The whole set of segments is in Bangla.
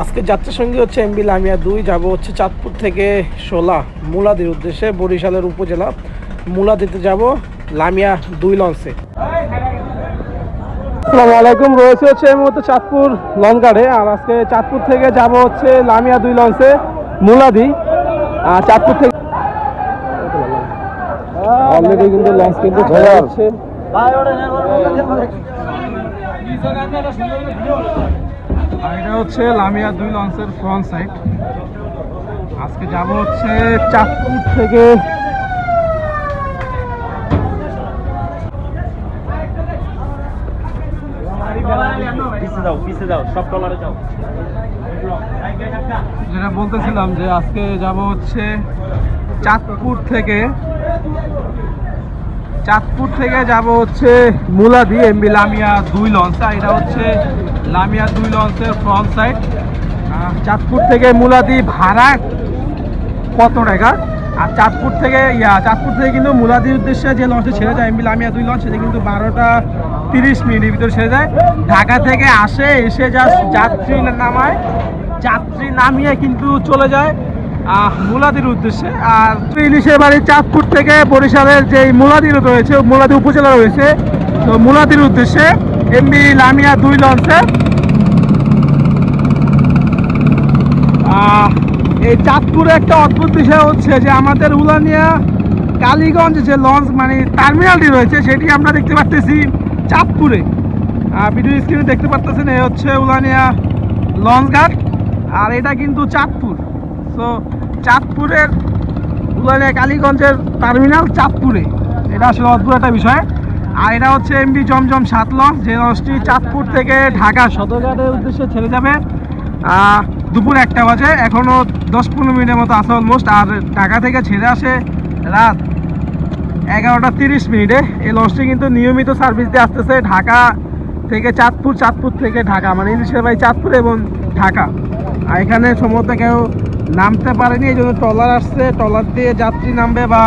আজকে যাত্রা সঙ্গী হচ্ছে এমবি লামিয়া দুই, যাব হচ্ছে চাঁদপুর থেকে সোলা মুলাদির উদ্দেশ্যে বরিশালের উপজেলা। মুলাদিতে যাব, লামিয়া দুই লঞ্চে। আসসালামু আলাইকুম, রয়েছে হচ্ছে এই মুহূর্তে চাঁদপুর লঞ্চঘাটে। আর আজকে চাঁদপুর থেকে যাব হচ্ছে লামিয়া দুই লঞ্চে, মুলাদি। আর চাঁদপুর থেকে অলরেডি কিন্তু লঞ্চ কিন্তু যাচ্ছে। আর এটা হচ্ছে লামিয়া দুই লঞ্চের ফ্রন্ট সাইড আজকে যাব হচ্ছে চাঁদপুর থেকে। যেটা বলতেছিলাম যে আজকে যাব হচ্ছে চাঁদপুর থেকে। চাঁদপুর থেকে যাব হচ্ছে মুলাদি এমবি লামিয়া দুই লঞ্চ। আর এটা হচ্ছে লামিয়া দুই লঞ্চের ফ্রন্ট সাইড চাঁদপুর থেকে মুলাদি ভাড়া কত টাকা? আর চাঁদপুর থেকে, ইয়া, চাঁদপুর থেকে কিন্তু মুলাদির উদ্দেশ্যে যে লঞ্চে ছেড়ে যায়, এমবি লামিয়া দুই লঞ্চ, সেটা কিন্তু বারোটা তিরিশ মিনিটের ভিতরে ছেড়ে যায়। ঢাকা থেকে আসে, এসে যা যাত্রী নামায়। যাত্রী নামিয়ে কিন্তু চলে যায় মুলাদির উদ্দেশ্যে। আর ইলিশের বাড়ি চাঁদপুর থেকে বরিশালের যে মুলাদি রয়েছে, মুলাদি উপজেলা রয়েছে, তো মুলাদির উদ্দেশ্যে এমবি লামিয়া দুই লঞ্চে। এই চাঁদপুরে একটা অদ্ভুত বিষয় হচ্ছে যে আমাদের উলানিয়া কালীগঞ্জ যে লঞ্চ মানে টার্মিনালটি রয়েছে, সেটি আমরা দেখতে পাচ্তেছি চাঁদপুরে। ভিডিও স্ক্রিনে দেখতে পাচ্তেছেন এই হচ্ছে উলানিয়া লঞ্চ ঘাট, আর এটা কিন্তু চাঁদপুর। সো চাঁদপুরের উলানিয়া কালীগঞ্জের টার্মিনাল চাঁদপুরে। এটা আসলে অদ্ভুত একটা বিষয়। আর এটা হচ্ছে এমবি জমজম সাত লঞ্চ যে লঞ্চটি চাঁদপুর থেকে ঢাকা সদরঘাটের উদ্দেশ্যে ছেড়ে যাবে। দুপুর একটা বাজে এখনও দশ পনেরো মিনিটের মতো আছে অলমোস্ট আর ঢাকা থেকে ছেড়ে আসে রাত এগারোটা তিরিশ মিনিটে। এই লঞ্চটি কিন্তু নিয়মিত সার্ভিস দিয়ে আসতেছে ঢাকা থেকে চাঁদপুর চাঁদপুর থেকে ঢাকা মানে ইলিশের ভাই চাঁদপুর এবং ঢাকা। আর এখানে সম্ভবত কেউ নামতে পারেনি, এই জন্য ট্রলার আসছে, ট্রলার দিয়ে যাত্রী নামবে বা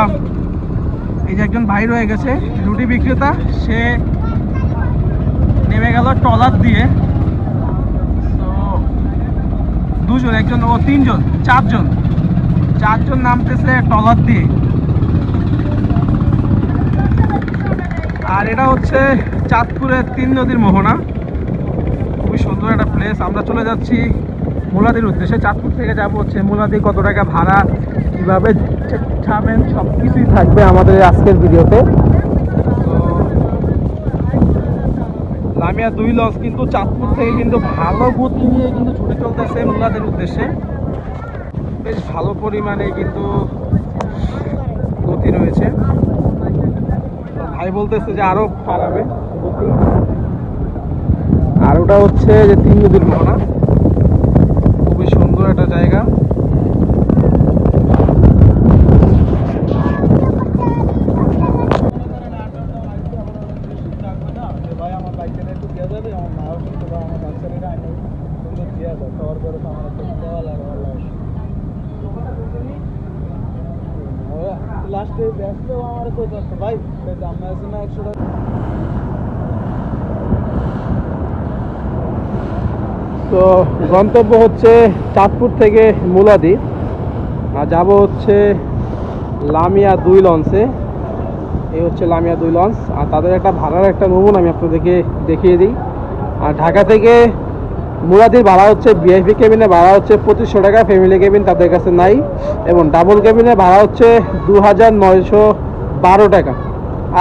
এই যে একজন ভাই রয়ে গেছে রুটি বিক্রেতা, সে নেমে গেল ট্রলার দিয়ে। তো দুজন, একজন ও তিনজন, চারজন। চারজন নামতেছে ট্রলার দিয়ে। আর এটা হচ্ছে চাঁদপুরের তিন নদীর মোহনা। খুবই সুন্দর একটা প্লেস আমরা চলে যাচ্ছি মুলাদির উদ্দেশ্যে। চাঁদপুর থেকে যাব হচ্ছে মুলাদি, কত টাকা ভাড়া, কীভাবে ছাবেন সব কিছুই থাকবে আমাদের আজকের ভিডিওতে লামিয়া দুই লঞ্চ কিন্তু চাঁদপুর থেকে কিন্তু ভালো গতি নিয়ে কিন্তু ছুটে চলতেছে মুলাদের উদ্দেশ্যে। বেশ ভালো পরিমাণে কিন্তু গতি রয়েছে। ভাই বলতেছে যে আরও বাড়াবে। আর ওটা হচ্ছে যে তিন নদীর মোহনা খুবই সুন্দর একটা জায়গা ভাই আমার বাইকটা একটু দিয়ে যাবে আমার মাও কিন্তু বা আমার বাচ্চারা আইনে সুন্দর দিয়ে দাও খাওয়ার পরে তো আমার একটা দেওয়াল আর ভালো লাস্টে ব্যস্ত আমার কই যাচ্ছে ভাই দাম আছে তো গন্তব্য হচ্ছে চাঁদপুর থেকে মুলাদি। আর যাব হচ্ছে লামিয়া দুই লঞ্চে। এই হচ্ছে লামিয়া দুই লঞ্চ। আর তাদের একটা ভাড়ার একটা নমুন আমি আপনাদেরকে দেখিয়ে দিই। আর ঢাকা থেকে মুরাদির ভাড়া হচ্ছে ভিআইপি কেবিনে ভাড়া হচ্ছে পঁচিশশো টাকা, ফ্যামিলি কেবিন তাদের কাছে নাই, এবং ডাবল কেবিনে ভাড়া হচ্ছে দু হাজার নয়শো বারো টাকা।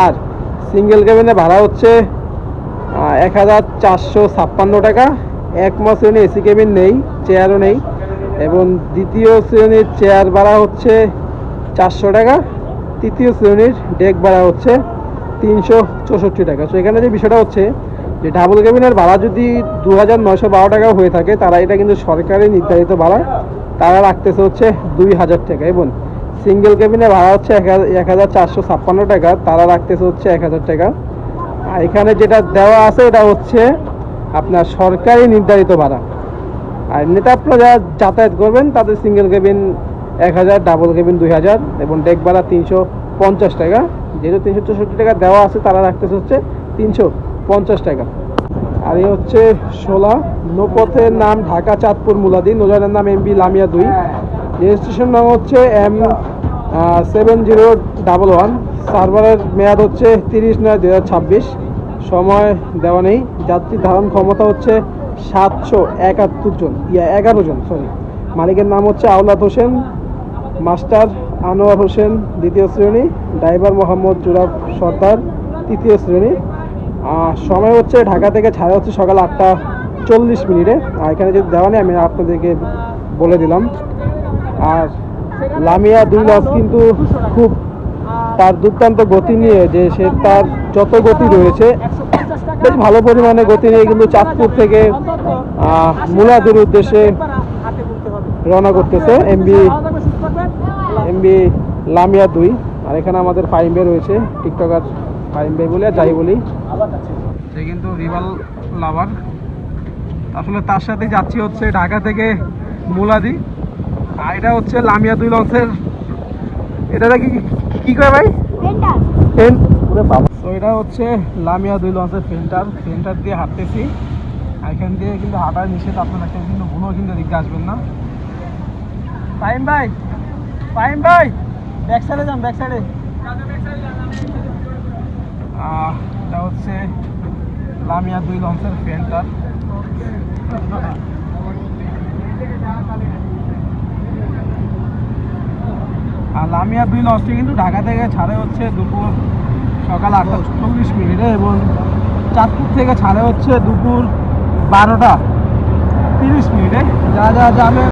আর সিঙ্গেল কেবিনে ভাড়া হচ্ছে এক হাজার চারশো ছাপ্পান্ন টাকা। এক মাস শ্রেণি এসি কেবিন নেই, চেয়ারও নেই, এবং দ্বিতীয় শ্রেণির চেয়ার ভাড়া হচ্ছে চারশো টাকা। তৃতীয় শ্রেণির ডেক ভাড়া হচ্ছে তিনশো চৌষট্টি টাকা। তো এখানে যে বিষয়টা হচ্ছে যে ডাবল কেবিনের ভাড়া যদি দু হাজার নয়শো বারো টাকা হয়ে থাকে, তারা এটা কিন্তু সরকারি নির্ধারিত ভাড়া। তারা রাখতেছে হচ্ছে দুই হাজার টাকা। এবং সিঙ্গেল কেবিনের ভাড়া হচ্ছে এক হাজার চারশো ছাপ্পান্ন টাকা। তারা রাখতেছে হচ্ছে এক হাজার টাকা। আর এখানে যেটা দেওয়া আছে, এটা হচ্ছে আপনার সরকারি নির্ধারিত ভাড়া। আর এমনিতে আপনারা যাতায়াত করবেন তাদের সিঙ্গেল কেবিন এক হাজার ডাবল কেবিন দুই হাজার এবং ডেক ভাড়া তিনশো পঞ্চাশ টাকা। যেহেতু তিনশো চৌষট্টি টাকা দেওয়া আছে, তারা রাখতেছে হচ্ছে তিনশো। পঞ্চাশ টাকা। আর এই হচ্ছে শোলা, নৌপথের নাম ঢাকা চাঁদপুর মুলাদি নৌজানের নাম এমবি লামিয়া দুই। রেজিস্ট্রেশন নাম হচ্ছে M seven zero double one. সার্ভারের মেয়াদ হচ্ছে তিরিশ নয় দু ছাব্বিশ। সময় দেওয়া নেই। যাত্রী ধারণ ক্ষমতা হচ্ছে সাতশো একাত্তর জন। ইয়া, এগারো জন সরি মালিকের নাম হচ্ছে আওলাদ হোসেন, মাস্টার আনোয়ার হোসেন, দ্বিতীয় শ্রেণি, ড্রাইভার মোহাম্মদ জুরাব সর্দার, তৃতীয় শ্রেণি। সময় হচ্ছে ঢাকা থেকে ছাড়া হচ্ছে সকাল আটটা চল্লিশ মিনিটে। আর এখানে যদি দেওয়া নেই, আমি আপনাদেরকে বলে দিলাম। আর লামিয়া দুই লস কিন্তু খুব তার দুর্দান্ত গতি নিয়ে যে সে তার যত গতি রয়েছে, বেশ ভালো পরিমাণে গতি নিয়ে কিন্তু চাঁদপুর থেকে মুলাদির উদ্দেশ্যে রওনা করতেছে এমবি এমবি লামিয়া দুই। আর এখানে আমাদের ফাইম রয়েছে, টিকটকার ফাইম বলে যাই বলি। সে কিন্তু রিভাল লাভার আসলে তার সাথে যাচ্ছি হচ্ছে ঢাকা থেকে মুলাদি। আর এটা হচ্ছে লামিয়া দুই লঞ্চের এটা কি কি করে ভাই? তো এটা হচ্ছে লামিয়া দুই লঞ্চের ফেন্টার ফেন্টার দিয়ে হাঁটতেছি। এখান দিয়ে কিন্তু হাঁটা নিষেধ আপনারা কেউ কিন্তু ভুলেও কিন্তু দিকে আসবেন না। ফাইম ভাই! ফাইম ভাই! ব্যাক সাইডে যান ব্যাক সাইডে এটা হচ্ছে লামিয়া দুই লঞ্চের ফেন্টার আর লামিয়া দুই লঞ্চটি কিন্তু ঢাকা থেকে ছাড়ে হচ্ছে দুপুর সকাল আটটা চল্লিশ মিনিটে এবং চাঁদপুর থেকে ছাড়ে হচ্ছে দুপুর বারোটা তিরিশ মিনিটে। যা যা যাবে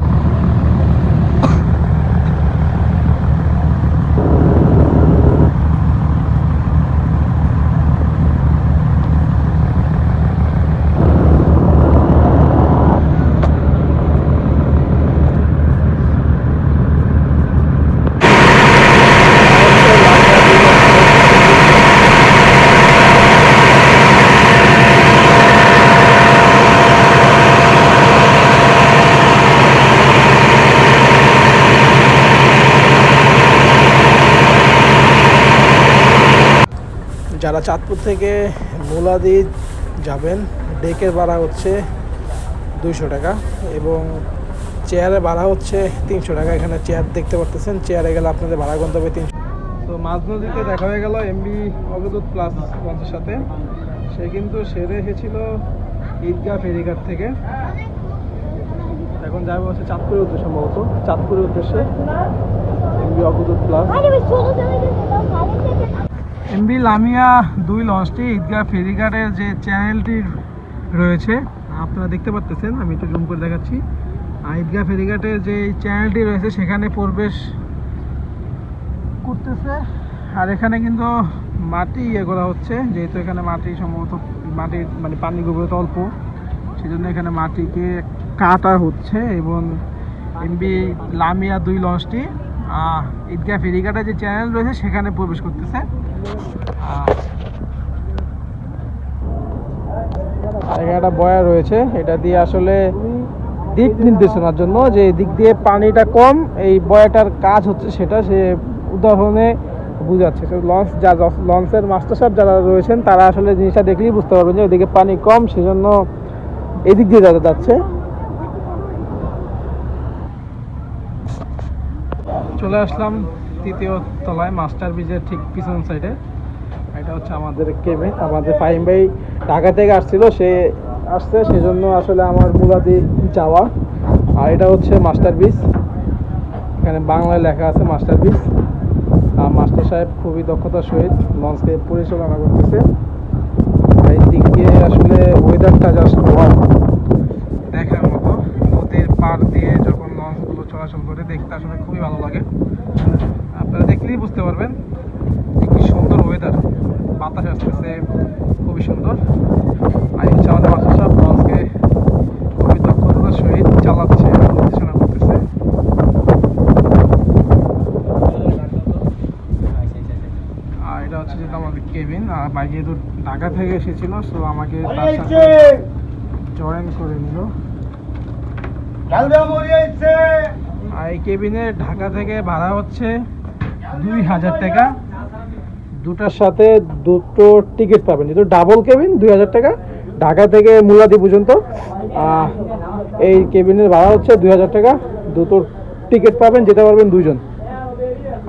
যারা চাঁদপুর থেকে মোলাদি যাবেন, ডেকের ভাড়া হচ্ছে দুইশো টাকা এবং চেয়ারে ভাড়া হচ্ছে তিনশো টাকা। এখানে চেয়ার দেখতে পারতেছেন, চেয়ারে গেলে আপনাদের ভাড়া গুনতে হবে তিনশো তো মাঝ নদীতে দেখা হয়ে গেল এমবি অবদূত প্লাস লঞ্চের সাথে। সে কিন্তু সেরে এসেছিল ঈদগাহ ফেরিঘাট থেকে। এখন যাবে হচ্ছে চাঁদপুরের উদ্দেশ্যে সম্ভবত। চাঁদপুরের উদ্দেশ্যে এমবি অবদূত প্লাস এমবি লামিয়া দুই লঞ্চটি ঈদগাহ ফেরিঘাটের যে চ্যানেলটি রয়েছে, আপনারা দেখতে পাচ্ছেন আমি একটু জুম করে দেখাচ্ছি। ঈদগাহ ফেরিঘাটের যে চ্যানেলটি রয়েছে, সেখানে প্রবেশ করতেছে। আর এখানে কিন্তু মাটি ইয়ে করা হচ্ছে, যেহেতু এখানে মাটি সম্ভবত মাটির মানে পানি গভীরতা অল্প, সেজন্য এখানে মাটিকে কাটা হচ্ছে এবং এমবি লামিয়া দুই লঞ্চটি ঈদগাহ ফেরিঘাটের যে চ্যানেল রয়েছে, সেখানে প্রবেশ করতেছে। এখানে একটা বয়া রয়েছে, এটা দিয়ে আসলে দিক নির্দেশনার জন্য যে দিক দিয়ে পানিটা কম, এই বয়াটার কাজ হচ্ছে সেটা, সে উদাহরণে বুঝাচ্ছে। লঞ্চ, যা লঞ্চের মাস্টার সাহেব যারা রয়েছেন, তারা আসলে জিনিসটা দেখলেই বুঝতে পারবেন যে ওইদিকে পানি কম, সেজন্য এদিক দিয়ে যাতে যাচ্ছে। চলে আসলাম তৃতীয় তলায় মাস্টার ব্রিজের ঠিক পিছন সাইডে এটা হচ্ছে আমাদের কেবে আমাদের ফাইম ভাই ঢাকা থেকে আসছিল সে আসছে সেজন্য আসলে আমার মুলাদি যাওয়া। আর এটা হচ্ছে মাস্টার ব্রিজ। এখানে বাংলায় লেখা আছে মাস্টার ব্রিজ। আর মাস্টার সাহেব খুবই দক্ষতার সহিত লঞ্চকে পরিচালনা করতেছে। এই দিক দিয়ে আসলে ওয়েদারটা জাস্ট দেখার মতো নদীর পার দিয়ে যখন লঞ্চগুলো চলাচল করে দেখতে আসলে খুবই ভালো লাগে। আপনারা দেখলেই বুঝতে পারবেন যে কি সুন্দর ওয়েদার বাতাস আসতেছে খুবই সুন্দর। আর আমাদের মাস্টার সাহেব লঞ্চকে খুবই দক্ষতার সহিত চালাচ্ছে পরিচালনা করতেছে। আর এটা হচ্ছে যেটা আমাদের কেবিন। আর ভাই যেহেতু ঢাকা থেকে এসেছিল সো আমাকে তার সাথে জয়েন করে নিল। আর এই কেবিনে ঢাকা থেকে ভাড়া হচ্ছে দুই হাজার টাকা। দুটার সাথে দুটো টিকিট পাবেন। যেহেতু ডাবল কেবিন দুই হাজার টাকা। ঢাকা থেকে মুলাদি পর্যন্ত। এই কেবিনের ভাড়া হচ্ছে দুই হাজার টাকা। দুটো টিকিট পাবেন, যেতে পারবেন দুজন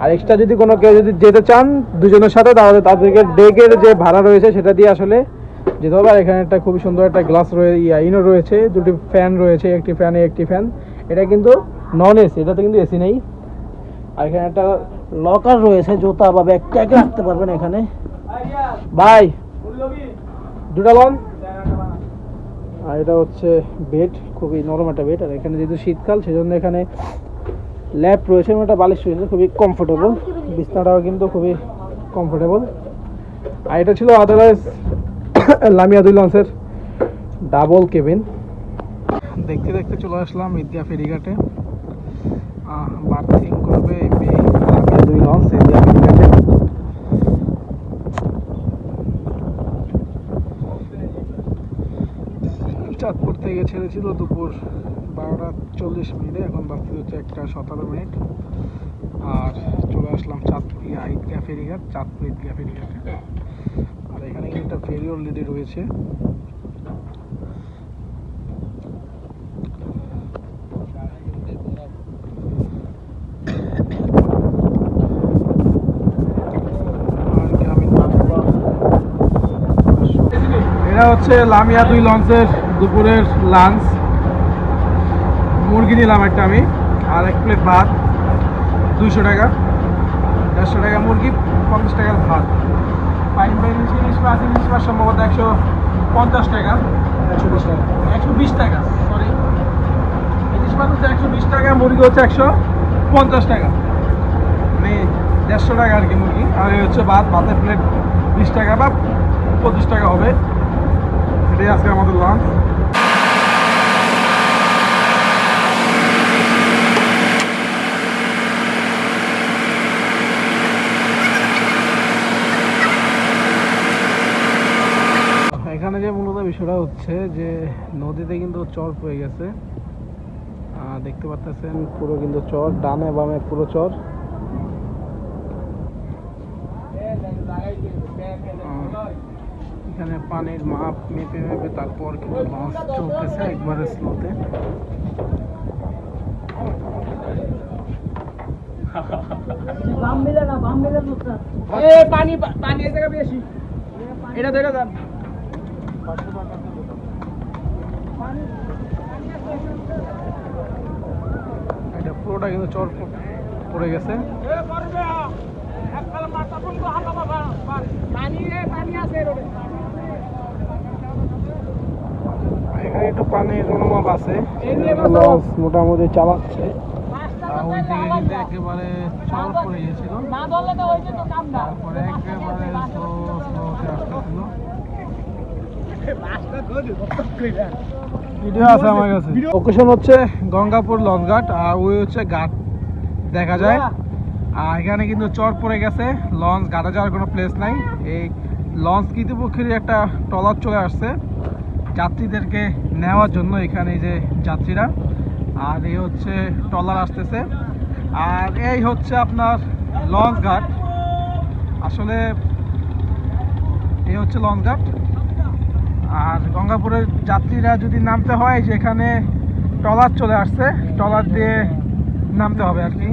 আর এক্সট্রা যদি কোনো কেউ যদি যেতে চান দুজনের সাথে, তাহলে তাদেরকে ডেকের যে ভাড়া রয়েছে, সেটা দিয়ে আসলে যেতে হবে। আর এখানে একটা খুবই সুন্দর একটা গ্লাস ইয়া, ইনো রয়েছে। দুটি ফ্যান রয়েছে, একটি ফ্যানে একটি ফ্যান এটা কিন্তু নন এসি এটাতে কিন্তু এসি নেই। আর এখানে একটা লকার রয়েছে জুতা বা ব্যাগ। ট্যাগ রাখতে পারবেন এখানে? ভাই। দুটা লন আর এটা হচ্ছে বেড খুবই নরম একটা বেড। আর এখানে যেহেতু শীতকাল সেজন্য এখানে ল্যাপ রয়েছে এবং একটা বালিশ রয়েছে খুবই কমফোর্টেবল বিছনাটাও কিন্তু খুবই কমফোর্টেবল আর এটা ছিল আদারওয়াইজ লামিয়া দুই লঞ্চের ডাবল কেবিন দেখতে দেখতে চলে আসলাম ইন্ডিয়া ফেরিঘাটে বার্থিং করবে এই লামিয়া দুই লঞ্চ ইন্ডিয়া ফেরিঘাটে চাঁদপুর থেকে ছেড়েছিল দুপুর বারোটা চল্লিশ মিনিটে, এখন বাজতে হচ্ছে একটা সতেরো মিনিট। আর চলে আসলাম চাঁদপুর ঈদগাহ ফেরিঘাট চাঁদপুর ঈদগাহ ফেরিঘাটে আর এখানে একটা ফেরি অলরেডি রয়েছে। এটা হচ্ছে লামিয়া দুই লঞ্চের দুপুরের লাঞ্চ মুরগি নিলাম একটা আমি আর এক প্লেট ভাত দুইশো টাকা দেড়শো টাকা মুরগি পঞ্চাশ টাকার ভাত। পাইন পাইন ইলিশ মাছ ইলিশ মাছ সম্ভবত একশো পঞ্চাশ টাকা। একশো বিশ টাকা। একশো বিশ টাকা সরি ইলিশ মাছ হচ্ছে একশো বিশ টাকা মুরগি হচ্ছে একশো পঞ্চাশ টাকা। মানে দেড়শো টাকা আর কি মুরগি আর এই হচ্ছে ভাত ভাতের প্লেট বিশ টাকা বা পঁচিশ টাকা হবে। এটাই আজকে আমাদের লাঞ্চ এখানে যে মূলত বিষয়টা হচ্ছে যে নদীতে কিন্তু চর পড়ে গেছে। দেখতে পাচ্ছেন পুরো কিন্তু চর ডানে বামে পুরো চর। এখানে পানির মাপ মেপে মেপে তারপর কিন্তু লঞ্চ চলতেছে একবারে স্লোতে। পানি পানি বেশি। এটা ধরে দেন। এটা পুরোটা কিন্তু চর পড়ে গেছে। এখানে একটু পানির অনুভব আছে। লঞ্চ মোটামুটি চালাচ্ছে। ওই দিকে কিন্তু একেবারে চর পড়ে গেছিল। তারপরে একেবারে স্লো স্লোতে আসতেছিল। ভিডিও আছে আমার কাছে। হচ্ছে গঙ্গাপুর লঞ্চ ঘাট, আর ওই হচ্ছে ঘাট। দেখা যায়। আর এখানে কিন্তু চর পড়ে গেছে। লঞ্চ ঘাটে যাওয়ার কোনো প্লেস নাই। এই লঞ্চ কর্তৃপক্ষের একটা ট্রলার চলে আসছে যাত্রীদেরকে নেওয়ার জন্য এখানে যে যাত্রীরা। আর এই হচ্ছে ট্রলার আসতেছে। আর এই হচ্ছে আপনার লঞ্চ ঘাট। আসলে এই হচ্ছে লঞ্চ ঘাট। আর গঙ্গাপুরের যাত্রীরা যদি নামতে হয় যেখানে ট্রলার চলে আসছে। ট্রলার দিয়ে নামতে হবে আর কি।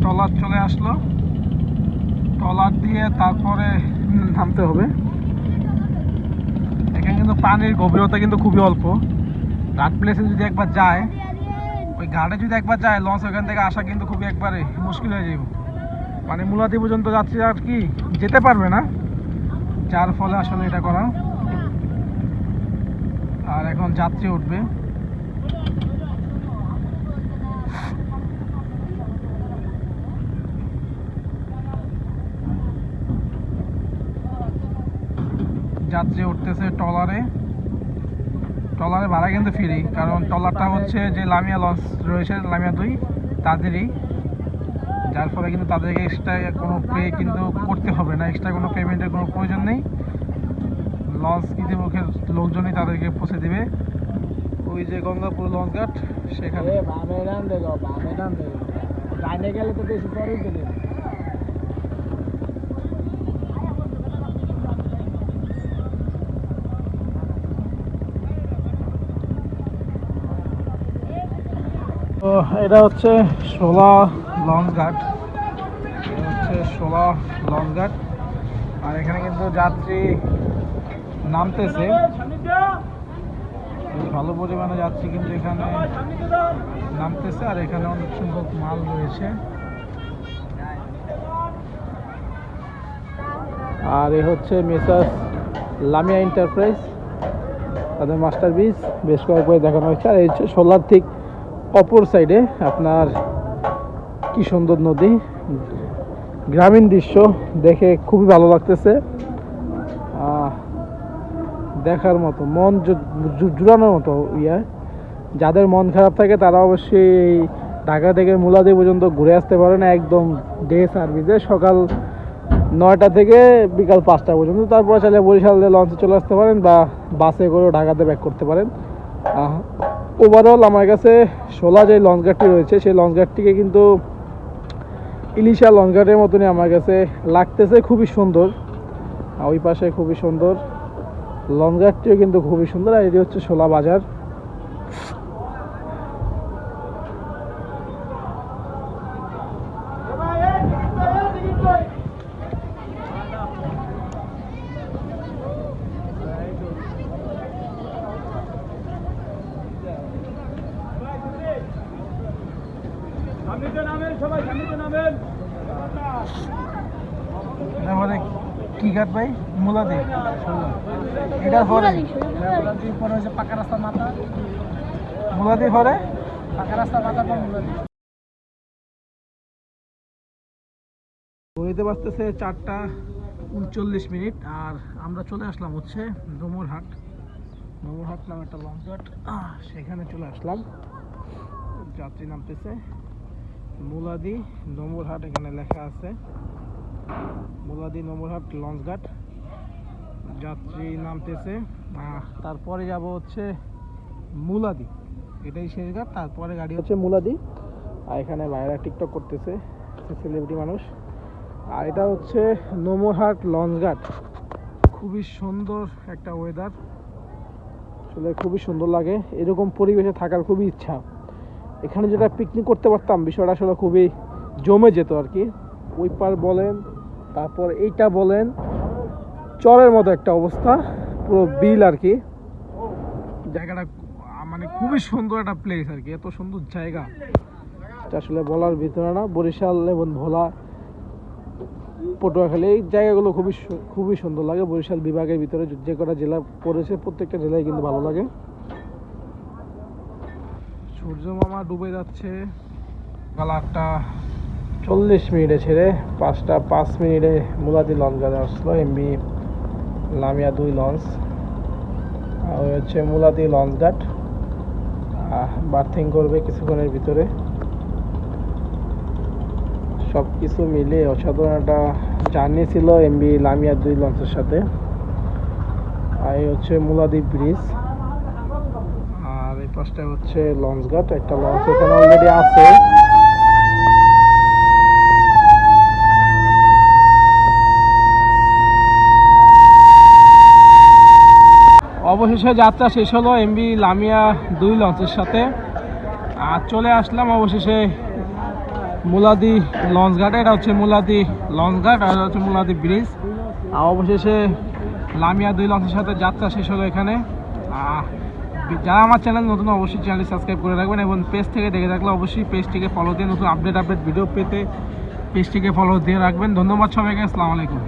ট্রলার চলে আসলো। ট্রলার দিয়ে তারপরে নামতে হবে। এখানে কিন্তু পানির গভীরতা কিন্তু খুবই অল্প। ঘাট প্লেসে যদি একবার যায়, ওই ঘাটে যদি একবার যায় লঞ্চ ওখান থেকে আসা কিন্তু খুবই একবারে মুশকিল হয়ে যাবে মানে মূলাদি পর্যন্ত যাত্রী আর কি যেতে পারবে না। যার ফলে আসলে এটা করা। আর এখন যাত্রী উঠবে। যাত্রী উঠতেছে ট্রলারে। ট্রলারে ভাড়া কিন্তু ফ্রি কারণ ট্রলারটা হচ্ছে যে লামিয়া লঞ্চ রয়েছে, লামিয়া দুই, তাদেরই। যার ফলে কিন্তু তাদেরকে এক্সট্রা কোনো পে কিন্তু করতে হবে না। এক্সট্রা কোনো পেমেন্টের কোনো প্রয়োজন নেই। লঞ্চ ইতিমুখের লোকজনই তাদেরকে পৌঁছে দেবে। ওই যে গঙ্গাপুর লঞ্চ ঘাট সেখানে। গেলে তো বেশি তো এটা হচ্ছে সোলা লঞ্চ ঘাট। এটা হচ্ছে শোলা লঞ্চ ঘাট। আর এখানে কিন্তু যাত্রী নামতেছে। ভালো পরিমাণে যাত্রী কিন্তু এখানে নামতেছে। আর এখানে অনেক সংখ্যক মাল রয়েছে। আর এ হচ্ছে মেসার্স লামিয়া এন্টারপ্রাইজ। তাদের মাস্টার বিচ বেশ কয়েকবার দেখানো হয়েছে। আর এই হচ্ছে সোলার ঠিক অপর সাইডে আপনার কি সুন্দর নদী। গ্রামীণ দৃশ্য দেখে খুবই ভালো লাগতেছে। দেখার মতো, মন জুড়ানোর মতো ইয়ে। যাদের মন খারাপ থাকে তারা অবশ্যই ঢাকা থেকে মুলাদি পর্যন্ত ঘুরে আসতে পারেন একদম ডে সার্ভিসে। সকাল নয়টা থেকে বিকাল পাঁচটা পর্যন্ত। তারপরে চাইলে বরিশালে লঞ্চে চলে আসতে পারেন বা বাসে করেও ঢাকাতে ব্যাক করতে পারেন। ওভারঅল আমার কাছে সোলা যে লঞ্চ ঘাটটি রয়েছে, সেই লঞ্চ ঘাটটিকে কিন্তু ইলিশা ঘাটের মতনই আমার কাছে লাগতেছে, খুবই সুন্দর। ওই পাশে খুবই সুন্দর। ঘাটটিও কিন্তু খুবই সুন্দর, আর এটি হচ্ছে শোলা বাজার সামনেতে নামেন সবাই সামনেতে নামেন তারপরে কি ঘাট ভাই মুলাদি এটার পরে মুলাদি পরে হচ্ছে পাকা রাস্তা মাথা মুলাদি পরে পাকা রাস্তা বাজতেছে চারটা উনচল্লিশ মিনিট আর আমরা চলে আসলাম হচ্ছে ডোমরহাট। ডোমরহাট নামে একটা লঞ্চ ঘাট আহ, সেখানে চলে আসলাম। যাত্রী নামতেছে মুলাদি ডোমরহাট এখানে লেখা আছে। মুলাদি ডোমরহাট লঞ্চ ঘাট যাত্রী নামতেছে। তারপরে যাব হচ্ছে মুলাদি। এটাই শেষ ঘাট তারপরে গাড়ি হচ্ছে মুলাদি। আর এখানে বাইরে টিকটক করতেছে সেলিব্রিটি মানুষ। আর এটা হচ্ছে নোমরহাট লঞ্চ ঘাট খুবই সুন্দর একটা ওয়েদার আসলে খুবই সুন্দর লাগে। এরকম পরিবেশে থাকার খুবই ইচ্ছা। এখানে যেটা পিকনিক করতে পারতাম বিষয়টা আসলে খুবই জমে যেত আর কি। ওই পার বলেন তারপর এইটা বলেন চরের মতো একটা অবস্থা পুরো বিল আর কি। জায়গাটা মানে খুবই সুন্দর একটা প্লেস আর কি এত সুন্দর জায়গা। এটা আসলে বলার ভিতরে না বরিশাল এবং ভোলা পটুয়াখালী এই জায়গাগুলো খুবই খুবই সুন্দর লাগে। বরিশাল বিভাগের ভিতরে যে- যে কটা জেলা পড়েছে প্রত্যেকটা জেলায় কিন্তু ভালো লাগে। সূর্য মামা ডুবে যাচ্ছে সকাল আটটা চল্লিশ মিনিটে ছেড়ে পাঁচটা পাঁচ মিনিটে মুলাদি লঞ্চ গাড়ি আসলো এমবি লামিয়া দুই লঞ্চ আর হচ্ছে মুলাদি লঞ্চ ঘাট। বার্থিং করবে কিছুক্ষণের ভিতরে। সব কিছু মিলে অসাধারণ একটা জার্নি ছিল এমবি লামিয়ার দুই লঞ্চের সাথে। আর এই হচ্ছে মুলাদ্বীপ ব্রিজ। আর এই পাশটা হচ্ছে লঞ্চ ঘাট একটা লঞ্চ এখানে অলরেডি আছে। অবশেষে যাত্রা শেষ হলো এমবি লামিয়া দুই লঞ্চের সাথে। আর চলে আসলাম অবশেষে মুলাদি লঞ্চ ঘাট। এটা হচ্ছে মুলাদি লঞ্চ ঘাট আর হচ্ছে মুলাদি ব্রিজ। আর অবশেষে লামিয়া দুই লঞ্চের সাথে যাত্রা শেষ হলো এখানে। যারা আমার চ্যানেল নতুন, অবশ্যই চ্যানেলটি সাবস্ক্রাইব করে রাখবেন এবং পেজ থেকে দেখে থাকলে অবশ্যই পেজটিকে ফলো দিয়ে নতুন আপডেট আপডেট ভিডিও পেতে পেজটিকে ফলো দিয়ে রাখবেন। ধন্যবাদ সবাইকে, আসসালামু আলাইকুম।